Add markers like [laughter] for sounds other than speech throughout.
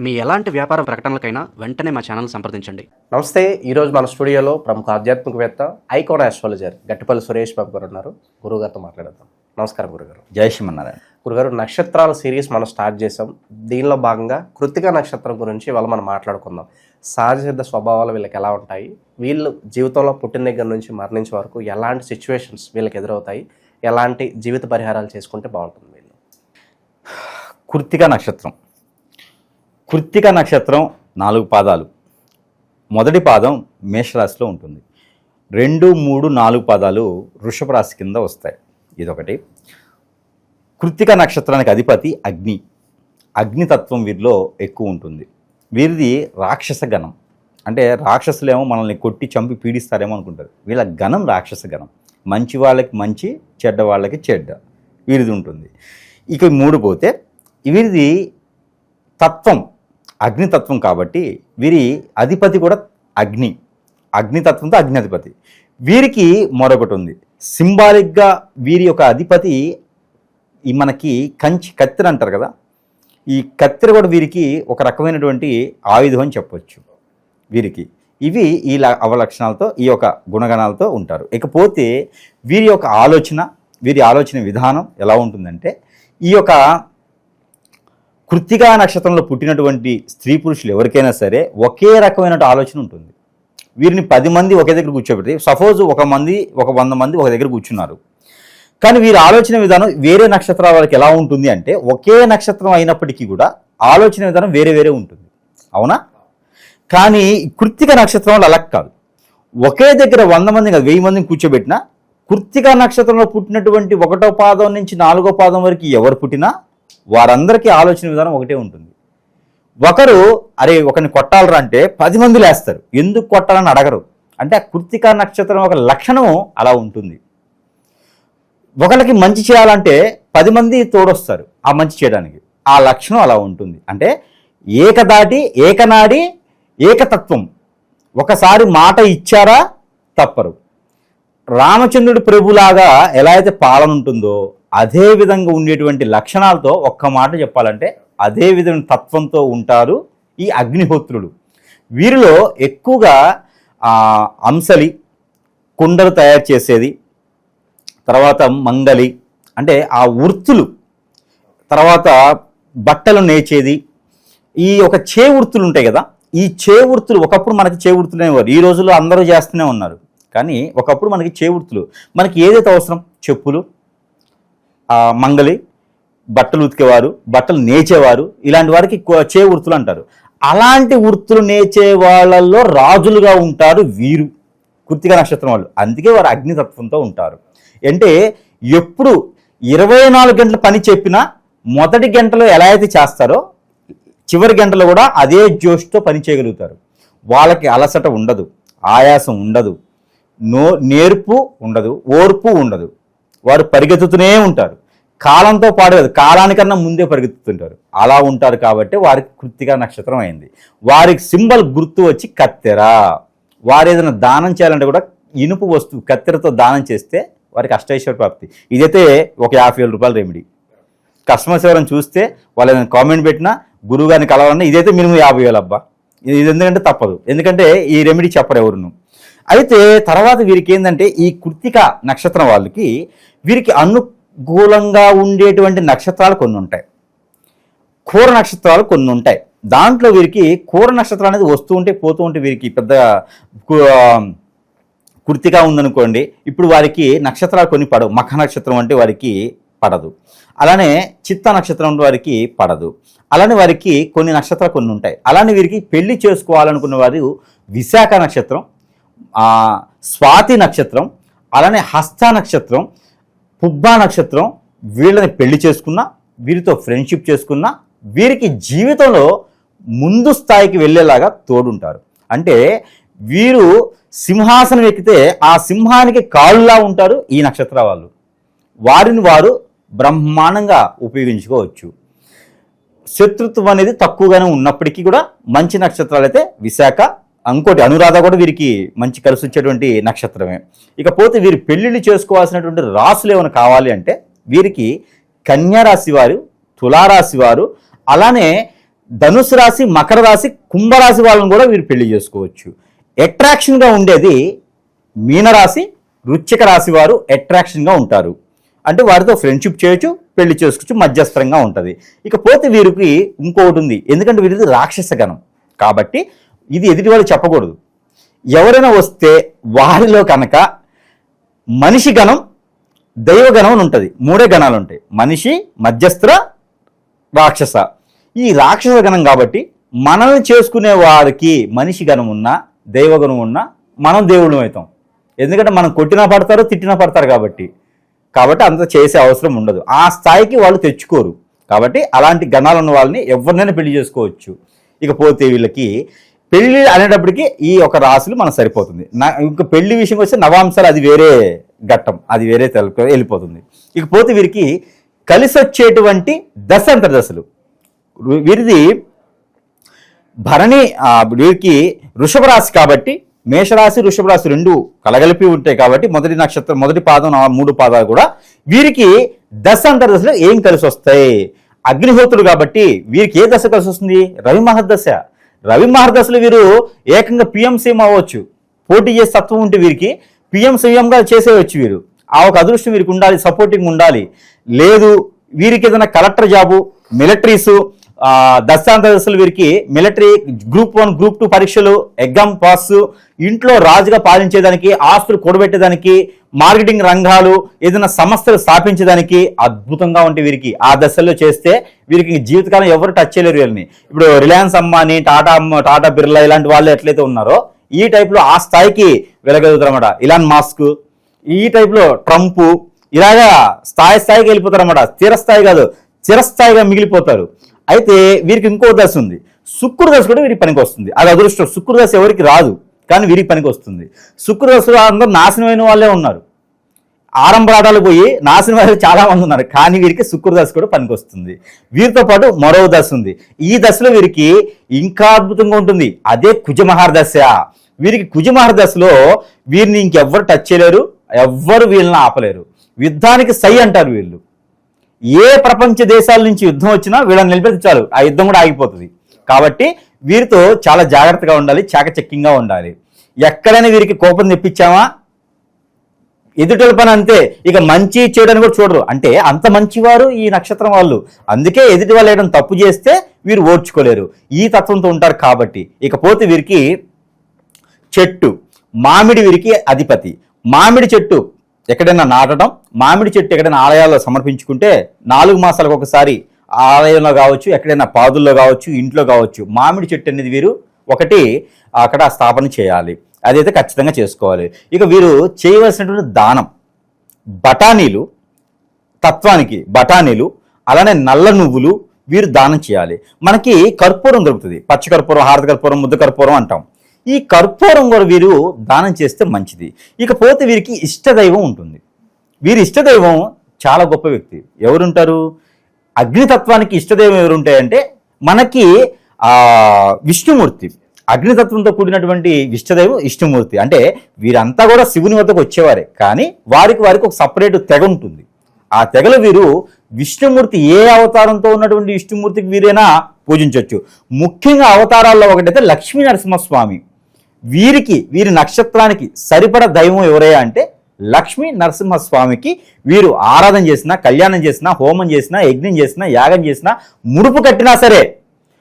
మీ ఎలాంటి వ్యాపార ప్రకటనలకైనా వెంటనే మా ఛానల్ సంప్రదించండి. నమస్తే ఈరోజు మన స్టూడియోలో ప్రముఖ ఆధ్యాత్మికవేత్త ఐకోన్ ఆస్ట్రాలజర్ గట్టిపల్లి సురేష్ బాబు గారు ఉన్నారు. గురుగారితో మాట్లాడదాం నమస్కారం గురుగారు. జై శ్రీమన్నారాయణ. గురుగారు నక్షత్రాల సిరీస్ మనం స్టార్ట్ చేసాం దీనిలో భాగంగా కృతిక నక్షత్రం గురించి ఇవాళ మనం మాట్లాడుకుందాం. సహజ సిద్ధ స్వభావాలు వీళ్ళకి ఎలా ఉంటాయి? వీళ్ళు జీవితంలో పుట్టిన దగ్గర నుంచి మరణించే వరకు ఎలాంటి సిచ్యువేషన్స్ వీళ్ళకి ఎదురవుతాయి? ఎలాంటి జీవిత పరిహారాలు చేసుకుంటే బాగుంటుంది వీళ్ళు? [sighs] కృత్తిక నక్షత్రం. కృత్తిక నక్షత్రం నాలుగు పాదాలు. మొదటి పాదం మేషరాశిలో ఉంటుంది. రెండు మూడు నాలుగు పాదాలు వృషభ రాశి కింద వస్తాయి. ఇదొకటి. కృత్తిక నక్షత్రానికి అధిపతి అగ్ని. అగ్నితత్వం వీరిలో ఎక్కువ ఉంటుంది. వీరిది రాక్షస గణం. అంటే రాక్షసులేమో మనల్ని కొట్టి చంపి పీడిస్తారేమో అనుకుంటారు. వీళ్ళ గణం రాక్షస గణం. మంచి వాళ్ళకి మంచి చెడ్డ వాళ్ళకి చెడ్డ. వీరిది ఉంటుంది. ఇక మూడు పోతే వీరిది తత్వం. అగ్నితత్వం కాబట్టి వీరి అధిపతి కూడా అగ్ని. అగ్నితత్వంతో అగ్ని అధిపతి వీరికి మరొకటి ఉంది. సింబాలిక్గా వీరి యొక్క అధిపతి ఈ మనకి కంచి కత్తెర అంటారు కదా. ఈ కత్తెర కూడా వీరికి ఒక రకమైనటువంటి ఆయుధం అని చెప్పొచ్చు వీరికి. ఇవి ఈ ల- అవలక్షణాలతో ఈ యొక్క గుణగణాలతో ఉంటారు. ఇకపోతే వీరి యొక్క ఆలోచన వీరి ఆలోచన విధానం ఎలా ఉంటుందంటే ఈ యొక్క కృత్తికా నక్షత్రంలో పుట్టినటువంటి స్త్రీ పురుషులు ఎవరికైనా సరే ఒకే రకమైన ఆలోచన ఉంటుంది. వీరిని పది మంది ఒకే దగ్గర కూర్చోబెట్టి సపోజ్ ఒక మంది ఒక వంద మంది ఒక దగ్గర కూర్చున్నారు. కానీ వీరి ఆలోచన విధానం వేరే నక్షత్రాల వాళ్ళకి ఎలా ఉంటుంది అంటే ఒకే నక్షత్రం అయినప్పటికీ కూడా ఆలోచన విధానం వేరే వేరే ఉంటుంది. అవునా? కానీ కృత్తిక నక్షత్రం అలా కాదు. ఒకే దగ్గర వంద మంది కాదు వెయ్యి మందిని కూర్చోబెట్టినా కృత్తిక నక్షత్రంలో పుట్టినటువంటి ఒకటో పాదం నుంచి నాలుగో పాదం వరకు ఎవరు పుట్టినా వారందరికీ ఆలోచన విధానం ఒకటే ఉంటుంది. ఒకరు అరే ఒకరిని కొట్టాలరా అంటే పది మంది లేస్తారు. ఎందుకు కొట్టాలని అడగరు. అంటే ఆ కృతికా నక్షత్రం ఒక లక్షణం అలా ఉంటుంది. ఒకరికి మంచి చేయాలంటే పది మంది తోడొస్తారు ఆ మంచి చేయడానికి. ఆ లక్షణం అలా ఉంటుంది. అంటే ఏకదాటి ఏకనాడి ఏకతత్వం. ఒకసారి మాట ఇచ్చారా తప్పరు. రామచంద్రుడి ప్రభులాగా ఎలా అయితే పాలన ఉంటుందో అదే విధంగా ఉండేటువంటి లక్షణాలతో ఒక్క మాట చెప్పాలంటే అదే విధమైన తత్వంతో ఉంటారు ఈ అగ్నిహోత్రులు. వీరిలో ఎక్కువగా అంశలి కుండలు తయారు చేసేది తర్వాత మంగలి అంటే ఆ వృత్తులు తర్వాత బట్టలు నేచేది ఈ ఒక చే వృత్తులు ఉంటాయి కదా ఈ చే వృత్తులు ఒకప్పుడు మనకి చే వృత్తులు అనేవారు ఈ రోజుల్లో అందరూ చేస్తూనే ఉన్నారు. కానీ ఒకప్పుడు మనకి చే వృత్తులు మనకి ఏదైతే అవసరం చెప్పులు మంగలి బట్టలు ఉతికేవారు బట్టలు నేచేవారు ఇలాంటి వారికి చే వృత్తులు అంటారు. అలాంటి వృత్తులు నేచే వాళ్ళల్లో రాజులుగా ఉంటారు వీరు కృతిక నక్షత్రం వాళ్ళు. అందుకే వారు అగ్నితత్వంతో ఉంటారు. అంటే ఎప్పుడు ఇరవై నాలుగు గంటల పని చెప్పినా మొదటి గంటలో ఎలా అయితే చేస్తారో చివరి గంటలో కూడా అదే జోష్తో పని చేయగలుగుతారు. వాళ్ళకి అలసట ఉండదు ఆయాసం ఉండదు నో నేర్పు ఉండదు ఓర్పు ఉండదు. వారు పరిగెత్తుతూనే ఉంటారు. కాలంతో పాటు కాదు కాలానికన్నా ముందే పరిగెత్తుతుంటారు. అలా ఉంటారు కాబట్టి వారికి కృత్తిక నక్షత్రం అయింది. వారికి సింబల్ గుర్తు వచ్చి కత్తెర. వారు ఏదైనా దానం చేయాలంటే కూడా ఇనుపు వస్తువు కత్తెరతో దానం చేస్తే వారికి అష్టైశ్వర ప్రాప్తి. ఇదైతే ఒక యాభై వేల రూపాయల రెమెడీ కస్టమర్స్ ఎవరైనా చూస్తే వాళ్ళు ఏదైనా కామెంట్ పెట్టినా గురువు గారిని కలవాలన్నా ఇదైతే మినిమం యాభై వేలు అబ్బా. ఇది ఇది ఎందుకంటే తప్పదు. ఎందుకంటే ఈ రెమెడీ చెప్పరు ఎవరును. అయితే తర్వాత వీరికి ఏంటంటే ఈ కృత్తిక నక్షత్రం వాళ్ళకి వీరికి అనుకూలంగా ఉండేటువంటి నక్షత్రాలు కొన్ని ఉంటాయి. కూర నక్షత్రాలు కొన్ని ఉంటాయి. దాంట్లో వీరికి కూర నక్షత్రం అనేది వస్తూ ఉంటే పోతూ ఉంటే వీరికి పెద్ద కుర్తిగా ఉందనుకోండి ఇప్పుడు వారికి నక్షత్రాలు కొన్ని పడవు. మఖ నక్షత్రం అంటే వారికి పడదు. అలానే చిత్త నక్షత్రం అంటే వారికి పడదు. అలానే వారికి కొన్ని నక్షత్రాలు కొన్ని ఉంటాయి. అలానే వీరికి పెళ్ళి చేసుకోవాలనుకున్న వారు విశాఖ నక్షత్రం స్వాతి నక్షత్రం అలానే హస్త నక్షత్రం పుబ్బా నక్షత్రం వీళ్ళని పెళ్ళి చేసుకున్నా వీరితో ఫ్రెండ్షిప్ చేసుకున్నా వీరికి జీవితంలో ముందు స్థాయికి వెళ్ళేలాగా తోడుంటారు. అంటే వీరు సింహాసనం ఎక్కితే ఆ సింహానికి కాళ్ళులా ఉంటారు ఈ నక్షత్ర వాళ్ళు. వారిని వారు బ్రహ్మాండంగా ఉపయోగించుకోవచ్చు. శత్రుత్వం అనేది తక్కువగానే ఉన్నప్పటికీ కూడా మంచి నక్షత్రాలు అయితే విశాఖ ఇంకోటి అనురాధ కూడా వీరికి మంచి కలిసి వచ్చేటువంటి నక్షత్రమే. ఇకపోతే వీరు పెళ్ళిళ్ళు చేసుకోవాల్సినటువంటి రాసులు ఏమైనా కావాలి అంటే వీరికి కన్యారాశి వారు తులారాశి వారు అలానే రాశి రాశి ధనుసు రాశి మకర రాశి కుంభరాశి వాళ్ళని కూడా వీరు పెళ్ళి చేసుకోవచ్చు. అట్రాక్షన్గా ఉండేది మీనరాశి రుచిక రాశి వారు అట్రాక్షన్గా ఉంటారు. అంటే వారితో ఫ్రెండ్షిప్ చేయొచ్చు పెళ్ళి చేసుకోవచ్చు మధ్యస్థరంగా ఉంటుంది. ఇకపోతే వీరికి ఇంకొకటి ఉంది. ఎందుకంటే వీరిది రాక్షస గణం. కాబట్టి ఇది ఎదుటి వాళ్ళు చెప్పకూడదు. ఎవరైనా వస్తే వారిలో కనుక మనిషి గణం దైవగణం అని ఉంటుంది. మూడే గణాలు ఉంటాయి. మనిషి మధ్యస్థ రాక్షస. ఈ రాక్షస గణం కాబట్టి మనల్ని చేసుకునే వారికి మనిషి గణం ఉన్నా దైవగణం ఉన్నా మనం దేవుడు అవుతాం. ఎందుకంటే మనం కొట్టినా పడతారు తిట్టినా పడతారు కాబట్టి. కాబట్టి అంత చేసే అవసరం ఉండదు. ఆ స్థాయికి వాళ్ళు తెచ్చుకోరు. కాబట్టి అలాంటి గణాలు ఉన్న వాళ్ళని ఎవరినైనా పెళ్ళి చేసుకోవచ్చు. ఇకపోతే వీళ్ళకి పెళ్ళి అనేటప్పటికి ఈ ఒక రాశులు మనకు సరిపోతుంది. నా ఇంకా పెళ్ళి విషయం వస్తే నవాంశాలు అది వేరే ఘట్టం అది వేరే తెలకు వెళ్ళిపోతుంది. ఇకపోతే వీరికి కలిసి వచ్చేటువంటి దశ అంతర్దశలు. వీరిది భరణి వీరికి వృషభ రాశి కాబట్టి మేషరాశి వృషభ రాశి రెండు కలగలిపి ఉంటాయి కాబట్టి మొదటి నక్షత్రం మొదటి పాదం మూడు పాదాలు కూడా వీరికి దశ అంతర్దశలు ఏం కలిసి వస్తాయి? అగ్నిహోత్రుడు కాబట్టి వీరికి ఏ దశ కలిసి వస్తుంది? రవి మహదశ రవి మహర్దశలు వీరు ఏకంగా పిఎం సీఎం అవ్వచ్చు. పోటీ చేసే తత్వం ఉంటే వీరికి పిఎం సీఎంగా చేసేవచ్చు వీరు. ఆ ఒక అదృష్టం వీరికి ఉండాలి సపోర్టింగ్ ఉండాలి. లేదు వీరికి ఏదైనా కలెక్టర్ జాబు మిలిటరీసు దశాంత దశలు వీరికి military group one group two పరీక్షలు ఎగ్జామ్ పాస్ ఇంట్లో రాజుగా పాలించేదానికి ఆస్తులు కూడబెట్టేదానికి మార్కెటింగ్ రంగాలు ఏదైనా సంస్థలు స్థాపించేదానికి అద్భుతంగా ఉంటే వీరికి. ఆ దశల్లో చేస్తే వీరికి జీవితకాలం ఎవరు టచ్ చేయలేరు వీళ్ళని. ఇప్పుడు రిలయన్స్ అమ్మాని టాటా అమ్మ టాటా బిర్లా ఇలాంటి వాళ్ళు ఎట్లయితే ఉన్నారో ఈ టైప్లో ఆ స్థాయికి వెళ్ళగలుగుతారన్నమాట. ఇలాన్ మాస్క్ ఈ టైప్లో ట్రంప్ ఇలాగా స్థాయి స్థాయికి వెళ్ళిపోతారన్నమాట. స్థిరస్థాయి కాదు చిరస్థాయిగా మిగిలిపోతారు. అయితే వీరికి ఇంకో దశ ఉంది. శుక్రదశ కూడా వీరికి పనికి వస్తుంది. అది అదృష్టం. శుక్రదశ ఎవరికి రాదు. కానీ వీరికి పనికి వస్తుంది. శుక్రదశలో అందరూ నాశనమైన వాళ్ళే ఉన్నారు. ఆరంభరాటాలు పోయి నాశనం వాళ్ళు చాలా మంది ఉన్నారు. కానీ వీరికి శుక్రదశ కూడా పనికి వస్తుంది. వీరితో పాటు మరో దశ ఉంది. ఈ దశలో వీరికి ఇంకా అద్భుతంగా ఉంటుంది. అదే కుజమహారదశ వీరికి కుజమహారదశలో వీరిని ఇంకెవ్వరు టచ్ చేయలేరు. ఎవ్వరు వీళ్ళని ఆపలేరు. యుద్ధానికి సై అంటారు వీళ్ళు. ఏ ప్రపంచ దేశాల నుంచి యుద్ధం వచ్చినా వీళ్ళని నిలబెడితే చాలు. ఆ యుద్ధం కూడా ఆగిపోతుంది. కాబట్టి వీరితో చాలా జాగ్రత్తగా ఉండాలి చాకచక్యంగా ఉండాలి. ఎక్కడైనా వీరికి కోపం తెప్పించామా? ఎదుటల పని అంతే. ఇక మంచి చేయడానికి కూడా చూడరు. అంటే అంత మంచివారు ఈ నక్షత్రం వాళ్ళు. అందుకే ఎదుటి వాళ్ళు వేయడం తప్పు చేస్తే వీరు ఓర్చుకోలేరు. ఈ తత్వంతో ఉంటారు కాబట్టి. ఇకపోతే వీరికి చెట్టు. మామిడి వీరికి అధిపతి. మామిడి చెట్టు. ఎక్కడైనా నాటడం మామిడి చెట్టు ఎక్కడైనా ఆలయాల్లో సమర్పించుకుంటే నాలుగు మాసాలకు ఒకసారి ఆలయంలో కావచ్చు ఎక్కడైనా పాదుల్లో కావచ్చు ఇంట్లో కావచ్చు మామిడి చెట్టు అనేది వీరు ఒకటి అక్కడ స్థాపన చేయాలి. అదైతే ఖచ్చితంగా చేసుకోవాలి. ఇక వీరు చేయవలసినటువంటి దానం బఠానీలు తత్వానికి బఠానీలు అలానే నల్ల నువ్వులు వీరు దానం చేయాలి. మనకి కర్పూరం దొరుకుతుంది. పచ్చ కర్పూరం హారత కర్పూరం ముద్ద కర్పూరం అంటాం. ఈ కర్పూరం కూడా వీరు దానం చేస్తే మంచిది. ఇకపోతే వీరికి ఇష్టదైవం ఉంటుంది. వీరి ఇష్టదైవం చాలా గొప్ప వ్యక్తి. ఎవరుంటారు? అగ్నితత్వానికి ఇష్టదైవం ఎవరుంటాయంటే మనకి విష్ణుమూర్తి. అగ్నితత్వంతో కూడినటువంటి ఇష్టదైవం విష్ణుమూర్తి. అంటే వీరంతా కూడా శివుని వద్దకు వచ్చేవారే. కానీ వారికి వారికి ఒక సపరేట్ తెగ ఉంటుంది. ఆ తెగలు వీరు విష్ణుమూర్తి ఏ అవతారంతో ఉన్నటువంటి విష్ణుమూర్తికి వీరైనా పూజించవచ్చు ముఖ్యంగా అవతారాల్లో ఒకటైతే లక్ష్మీ నరసింహస్వామి. వీరికి వీరి నక్షత్రానికి సరిపడ దైవం ఎవరయ్యా అంటే లక్ష్మీ నరసింహస్వామికి వీరు ఆరాధన చేసినా కళ్యాణం చేసినా హోమం చేసినా యజ్ఞం చేసినా యాగం చేసినా ముడుపు కట్టినా సరే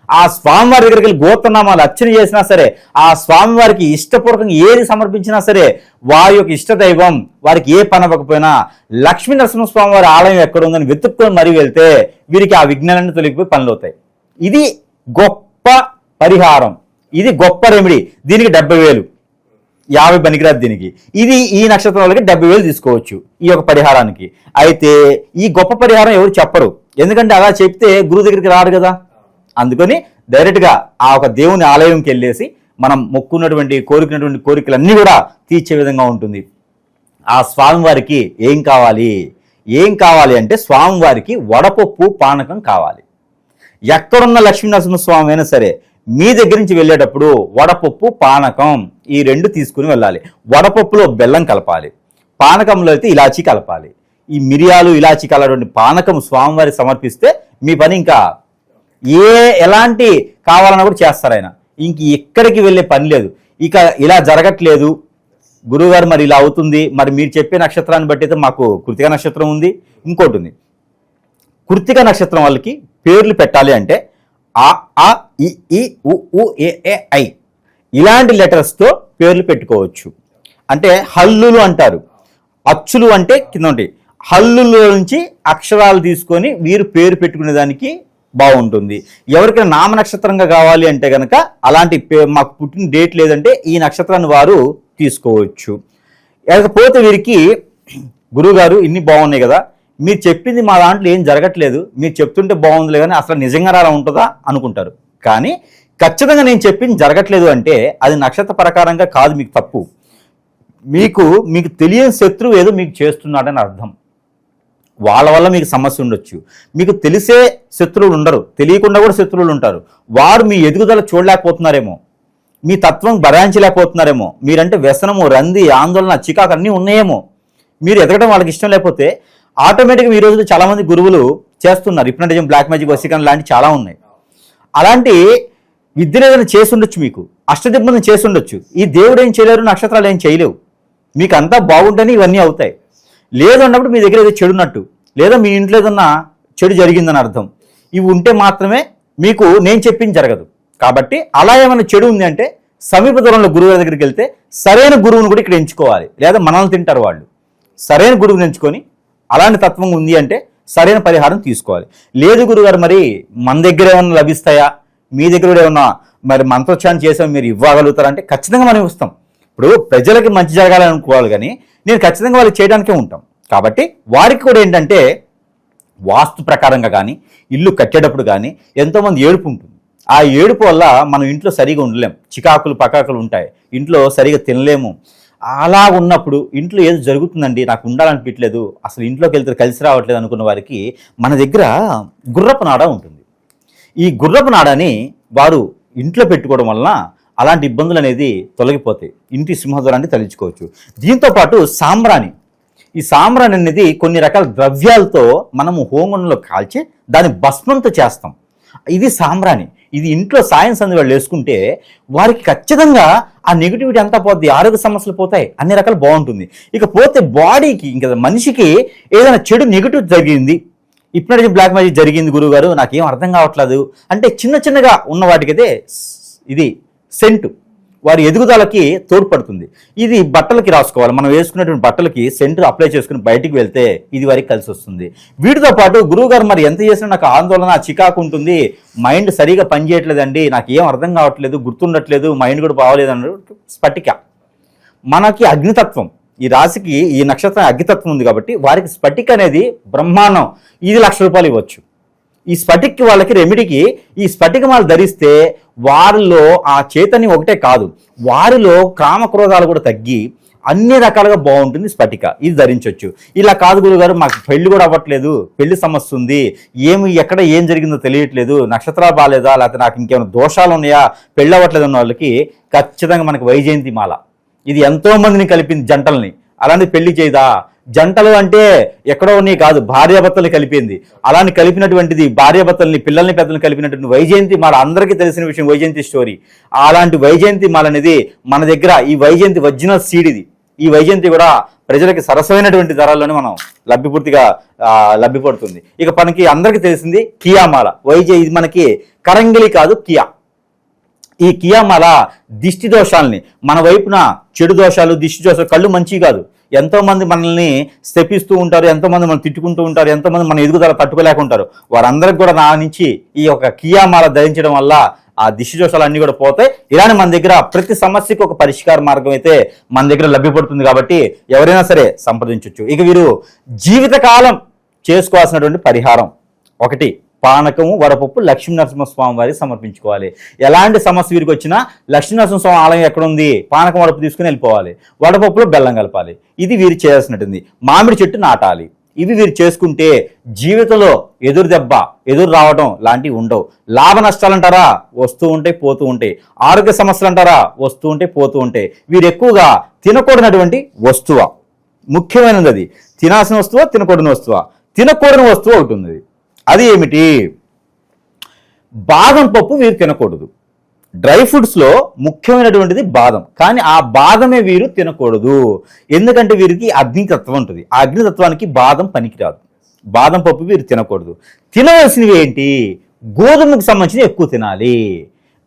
ఆ స్వామివారి దగ్గరికి వెళ్ళి గోత్రనామాలు అర్చన చేసినా సరే ఆ స్వామివారికి ఇష్టపూర్వకంగా ఏది సమర్పించినా సరే వారి యొక్క ఇష్ట దైవం వారికి ఏ పని అవ్వకపోయినా లక్ష్మీ నరసింహస్వామి వారి ఆలయం ఎక్కడ ఉందని వెతుక్కొని మరీ వెళ్తే వీరికి ఆ విజ్ఞానాన్ని తొలగిపోయి పనులు అవుతాయి ఇది గొప్ప పరిహారం. ఇది గొప్ప రెమెడీ దీనికి డెబ్బై వేలు. యాభై పనికిరాదు దీనికి. ఇది ఈ నక్షత్రం వాళ్ళకి డెబ్బై వేలు తీసుకోవచ్చు ఈ యొక్క పరిహారానికి. అయితే ఈ గొప్ప పరిహారం ఎవరు చెప్పరు. ఎందుకంటే అలా చెప్తే గురువు దగ్గరికి రారు కదా. అందుకని డైరెక్ట్గా ఆ ఒక దేవుని ఆలయంకి వెళ్ళేసి మనం మొక్కున్నటువంటి కోరుకున్నటువంటి కోరికలన్నీ కూడా తీర్చే విధంగా ఉంటుంది. ఆ స్వామివారికి ఏం కావాలి? ఏం కావాలి అంటే స్వామివారికి వడపప్పు పానకం కావాలి. ఎక్కడున్న లక్ష్మీనరసింహ స్వామి అయినా సరే మీ దగ్గర నుంచి వెళ్ళేటప్పుడు వడపప్పు పానకం ఈ రెండు తీసుకుని వెళ్ళాలి. వడపప్పులో బెల్లం కలపాలి. పానకంలో అయితే ఇలాచీ కలపాలి. ఈ మిరియాలు ఇలాచీ కలటువంటి పానకం స్వామివారికి సమర్పిస్తే మీ పని ఇంకా ఏ ఎలాంటి కావాలన్నా కూడా చేస్తారు ఆయన. ఇంక ఎక్కడికి వెళ్ళే పని లేదు. ఇక ఇలా జరగట్లేదు. గురువుగారు మరి ఇలా అవుతుంది. మరి మీరు చెప్పే నక్షత్రాన్ని బట్టి అయితే మాకు కృతిక నక్షత్రం ఉంది. ఇంకోటి ఉంది. కృతిక నక్షత్రం వాళ్ళకి పేర్లు పెట్టాలి అంటే ఆ ఆ ఇ ఈ ఉ ఏ ఐ. ఇలాంటి లెటర్స్తో పేర్లు పెట్టుకోవచ్చు. అంటే హల్లులు అంటారు. అచ్చులు అంటే కింద ఉంటాయి. హల్లుల నుంచి అక్షరాలు తీసుకొని వీరు పేరు పెట్టుకునే దానికి బాగుంటుంది. ఎవరికైనా నామ నక్షత్రంగా కావాలి అంటే కనుక అలాంటి పే- మాకు పుట్టిన డేట్ లేదంటే ఈ నక్షత్రాన్ని వారు తీసుకోవచ్చు. లేకపోతే వీరికి గురువుగారు ఇన్ని బాగున్నాయి కదా మీరు చెప్పింది మా దాంట్లో ఏం జరగట్లేదు మీరు చెప్తుంటే బాగుందిలే కానీ అసలు నిజంగా అలా ఉంటుందా అనుకుంటారు. కానీ ఖచ్చితంగా నేను చెప్పింది జరగట్లేదు అంటే అది నక్షత్ర ప్రకారంగా కాదు మీకు తప్పు. మీకు మీకు తెలియని శత్రువు ఏదో మీకు చేస్తున్నాడని అర్థం. వాళ్ళ వల్ల మీకు సమస్య ఉండొచ్చు. మీకు తెలిసే శత్రువులు ఉండరు. తెలియకుండా కూడా శత్రువులు ఉంటారు. వారు మీ ఎదుగుదల చూడలేకపోతున్నారేమో. మీ తత్వం భరాయించలేకపోతున్నారేమో మీరంటే వ్యసనము రంది ఆందోళన చికాకు అన్నీ ఉన్నాయేమో. మీరు ఎదగడం వాళ్ళకి ఇష్టం లేకపోతే ఆటోమేటిక్గా ఈ రోజుల్లో చాలామంది గురువులు చేస్తున్నారు. హిప్నటిజం బ్లాక్ మ్యాజిక్ వసీకరణ లాంటి చాలా ఉన్నాయి. అలాంటి విద్యను ఏదైనా చేసి మీకు. అష్టదిబ్బను చేసి ఈ దేవుడు ఏం చేయలేరు నక్షత్రాలు ఏం చేయలేవు. మీకు అంతా బాగుంటేనే ఇవన్నీ అవుతాయి. లేదు అన్నప్పుడు మీ దగ్గర ఏదో చెడున్నట్టు లేదా మీ ఇంట్లో ఏదన్నా చెడు జరిగిందని అర్థం. ఇవి ఉంటే మాత్రమే మీకు నేను చెప్పింది జరగదు. కాబట్టి అలా ఏమైనా చెడు ఉంది అంటే సమీప దూరంలో గురువు దగ్గరికి వెళ్తే సరైన గురువును కూడా ఇక్కడ ఎంచుకోవాలి. లేదా మనల్ని తింటారు వాళ్ళు. సరైన గురువుని ఎంచుకొని అలాంటి తత్వం ఉంది అంటే సరైన పరిహారం తీసుకోవాలి. లేదు గురుగారు మరి మన దగ్గర ఏమన్నా లభిస్తాయా? మీ దగ్గర కూడా ఏమన్నా మరి మంత్రోచ్చారం చేసాం మీరు ఇవ్వగలుగుతారంటే ఖచ్చితంగా మనం ఇస్తాం. ఇప్పుడు ప్రజలకి మంచి జరగాలని అనుకోవాలి కానీ నేను ఖచ్చితంగా వాళ్ళు చేయడానికే ఉంటాం. కాబట్టి వారికి కూడా ఏంటంటే వాస్తు ప్రకారంగా కానీ ఇల్లు కట్టేటప్పుడు కానీ ఎంతోమంది ఏడుపు ఉంటుంది. ఆ ఏడుపు వల్ల మనం ఇంట్లో సరిగా ఉండలేం. చికాకులు పకాకులు ఉంటాయి. ఇంట్లో సరిగా తినలేము. అలా ఉన్నప్పుడు ఇంట్లో ఏదో జరుగుతుందండి? నాకు ఉండాలనిపించలేదు అసలు ఇంట్లోకి వెళ్తే కలిసి రావట్లేదు అనుకున్న వారికి మన దగ్గర గుర్రపు నాడ ఉంటుంది. ఈ గుర్రపు నాడని వారు ఇంట్లో పెట్టుకోవడం వలన అలాంటి ఇబ్బందులు అనేది తొలగిపోతాయి. ఇంటి సింహద్వారాన్ని తలించుకోవచ్చు. దీంతో పాటు సాంబ్రాణి. ఈ సాంబ్రాణి అనేది కొన్ని రకాల ద్రవ్యాలతో మనము హోమంలో కాల్చి దాన్ని భస్మంతో చేస్తాం. ఇది సాంబ్రాణి. ఇది ఇంట్లో సాయం సంది వాళ్ళు వేసుకుంటే వారికి ఖచ్చితంగా ఆ నెగిటివిటీ అంతా పోద్ది ఆరోగ్య సమస్యలు పోతాయి అన్ని రకాలు బాగుంటుంది. ఇక పోతే బాడీకి ఇంకా మనిషికి ఏదైనా చెడు నెగిటివ్ జరిగింది ఇప్పటి బ్లాక్ మ్యాజిక్ జరిగింది గురువుగారు నాకేం అర్థం కావట్లేదు. అంటే చిన్న చిన్నగా ఉన్న వాటికైతే ఇది సెంటు. వారి ఎదుగుదలకి తోడ్పడుతుంది. ఇది బట్టలకి రాసుకోవాలి. మనం వేసుకున్నటువంటి బట్టలకి సెంటర్ అప్లై చేసుకుని బయటికి వెళ్తే ఇది వారికి కలిసి వస్తుంది. వీటితో పాటు గురువు గారు మరి ఎంత చేసినా నాకు ఆందోళన చికాకు ఉంటుంది. మైండ్ సరిగా పనిచేయట్లేదండి. నాకు ఏం అర్థం కావట్లేదు గుర్తుండట్లేదు మైండ్ కూడా బాగోలేదు అన్నట్టు స్ఫటిక. మనకి అగ్నితత్వం. ఈ రాశికి ఈ నక్షత్రం అగ్నితత్వం ఉంది కాబట్టి వారికి స్ఫటిక అనేది బ్రహ్మాండం. ఇది లక్ష రూపాయలు ఇవ్వచ్చు. ఈ స్ఫటిక్ వాళ్ళకి రెమెడీకి ఈ స్ఫటికమాలు ధరిస్తే వారిలో ఆ చైతన్యం ఒకటే కాదు వారిలో కామక్రోధాలు కూడా తగ్గి అన్ని రకాలుగా బాగుంటుంది స్ఫటిక. ఇది ధరించవచ్చు ఇలా కాదు గురుగారు మాకు పెళ్ళి కూడా అవ్వట్లేదు పెళ్ళి సమస్య ఉంది ఏమి ఎక్కడ ఏం జరిగిందో తెలియట్లేదు నక్షత్రాలు బాగాలేదా లేకపోతే నాకు ఇంకేమైనా దోషాలు ఉన్నాయా పెళ్ళి అవ్వట్లేదు అన్న వాళ్ళకి ఖచ్చితంగా మనకి వైజయంతి మాల ఇది ఎంతో మందిని కలిపింది జంటల్ని. అలాంటి పెళ్ళి చేయదా? జంటలు అంటే ఎక్కడో ఉన్నాయి కాదు భార్యాభర్తలు కలిపింది. అలాని కలిపినటువంటిది భార్యాభర్తల్ని పిల్లల్ని పెద్దల్ని కలిపినటువంటి వైజయంతి మాల అందరికీ తెలిసిన విషయం వైజయంతి స్టోరీ. అలాంటి వైజయంతి మాల అనేది మన దగ్గర ఈ వైజయంతి ఒరిజినల్ సీడ్ ఇది ఈ వైజయంతి కూడా ప్రజలకి సరసమైనటువంటి ధరల్లోనే మనం లబ్ధిపూర్తిగా లభ్యపడుతుంది లబ్ధిపడుతుంది. ఇక మనకి అందరికీ తెలిసింది కియా మాల. వైజయ ఇది మనకి కరంగిలి కాదు కియా. ఈ కియామాల దిష్టి దోషాలని మన వైపున చెడు దోషాలు దిష్టి దోషాలు కళ్ళు మంచి కాదు. ఎంతోమంది మనల్ని శపిస్తూ ఉంటారు ఎంతోమంది మనం తిట్టుకుంటూ ఉంటారు ఎంతోమంది మన ఎదుగుదల పట్టుకోలేకుంటారు వారందరికి కూడా నా నుంచి ఈ యొక్క కియామాల ధరించడం వల్ల ఆ దిష్టి అన్నీ కూడా పోతాయి. ఇలానే మన దగ్గర ప్రతి సమస్యకు ఒక పరిష్కార మార్గం అయితే మన దగ్గర లభ్యపడుతుంది కాబట్టి ఎవరైనా సరే సంప్రదించవచ్చు ఇక వీరు జీవితకాలం చేసుకోవాల్సినటువంటి పరిహారం ఒకటి. పానకము వడపప్పు లక్ష్మీ నరసింహస్వామి వారికి సమర్పించుకోవాలి. ఎలాంటి సమస్య వీరికి వచ్చినా లక్ష్మీ నరసింహస్వామి ఆలయం ఎక్కడ ఉంది పానకం వడపప్పు తీసుకుని వెళ్ళిపోవాలి. వడపప్పులో బెల్లం కలపాలి. ఇది వీరు చేయాల్సినటుంది మామిడి చెట్టు నాటాలి. ఇవి వీరు చేసుకుంటే జీవితంలో ఎదురు దెబ్బ ఎదురు రావడం లాంటివి ఉండవు. లాభ నష్టాలు అంటారా? వస్తూ ఉంటాయి పోతూ ఉంటాయి. ఆరోగ్య సమస్యలు అంటారా? వస్తూ ఉంటాయి పోతూ ఉంటాయి. వీరు ఎక్కువగా తినకూడనటువంటి వస్తువ ముఖ్యమైనది అది. తినాల్సిన వస్తువ తినకూడని వస్తువ. తినకూడని వస్తువు ఒకటి ఉంది అది ఏమిటి? బాదం పప్పు వీరు తినకూడదు. డ్రై ఫ్రూట్స్లో ముఖ్యమైనటువంటిది బాదం. కానీ ఆ బాదమే వీరు తినకూడదు. ఎందుకంటే వీరికి అగ్నితత్వం ఉంటుంది. ఆ అగ్నితత్వానికి బాదం పనికిరాదు. బాదం పప్పు వీరు తినకూడదు. తినవలసినవి ఏంటి? గోధుమకు సంబంధించి ఎక్కువ తినాలి.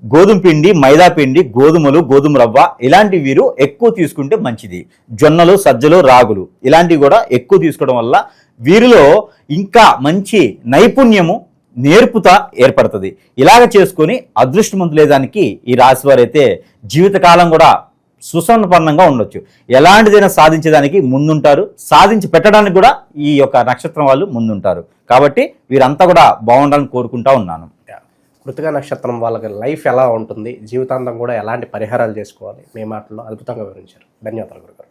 గోధుమ పిండి మైదా పిండి గోధుమలు గోధుమ రవ్వ ఇలాంటివి వీరు ఎక్కువ తీసుకుంటే మంచిది. జొన్నలు సజ్జలు రాగులు ఇలాంటివి కూడా ఎక్కువ తీసుకోవడం వల్ల వీరిలో ఇంకా మంచి నైపుణ్యము నేర్పుత ఏర్పడుతుంది. ఇలాగ చేసుకొని అదృష్టవంతులేదానికి ఈ రాశి వారైతే జీవితకాలం కూడా సుసంపన్నంగా ఉండొచ్చు. ఎలాంటిదైనా సాధించేదానికి ముందుంటారు. సాధించి పెట్టడానికి కూడా ఈ యొక్క నక్షత్రం వాళ్ళు ముందుంటారు. కాబట్టి వీరంతా కూడా బాగుండాలని కోరుకుంటా ఉన్నాను. కృతిక నక్షత్రం వాళ్ళకి లైఫ్ ఎలా ఉంటుంది? జీవితాంతం కూడా ఎలాంటి పరిహారాలు చేసుకోవాలి? మీ మాటల్లో అద్భుతంగా వివరించారు. ధన్యవాదాలు గురుగారు.